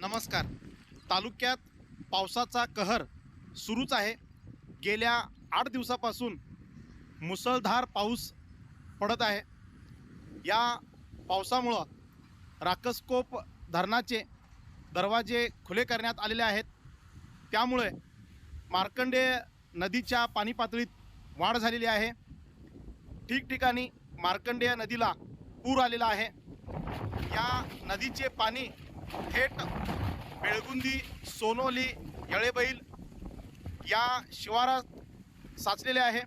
नमस्कार. तालुक्यात पावसाचा कहर सुरूच आहे. गेल्या आठ दिवसापासून मुसळधार पाऊस पडत आहे. या पावसामुळं राकसकोप धरणाचे दरवाजे खुले करण्यात आलेले आहेत. त्यामुळे मार्कंडेय नदीच्या पाणी पातळीत वाढ झालेली आहे. ठिकठिकाणी मार्कंडेय नदीला पूर आलेला आहे. या नदीचे पाणी थेट बेळगुंदी सोनोली येळेबैल या शिवारात साचलेले आहे.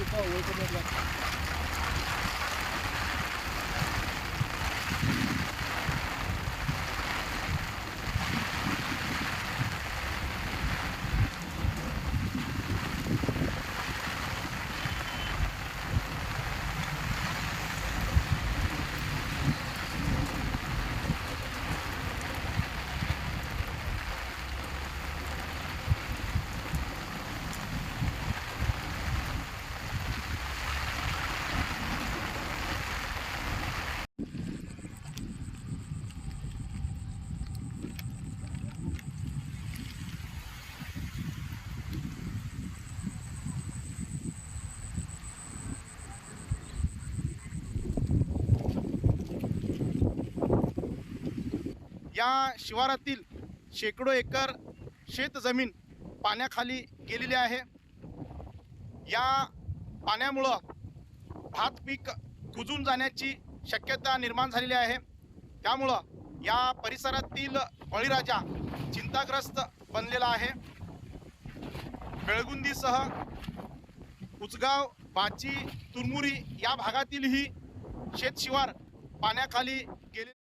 就到我这边来 या शिवारातील शेकडो एकर शेतजमीन पाण्याखाली गेलेली आहे. या पाण्यामुळं भात पीक कुजून जाण्याची शक्यता निर्माण झालेली आहे. त्यामुळं या परिसरातील बळीराजा चिंताग्रस्त बनलेला आहे. बेळगुंदीसह उचगाव बाची तुरमुरी या भागातीलही शेतशिवार पाण्याखाली गेले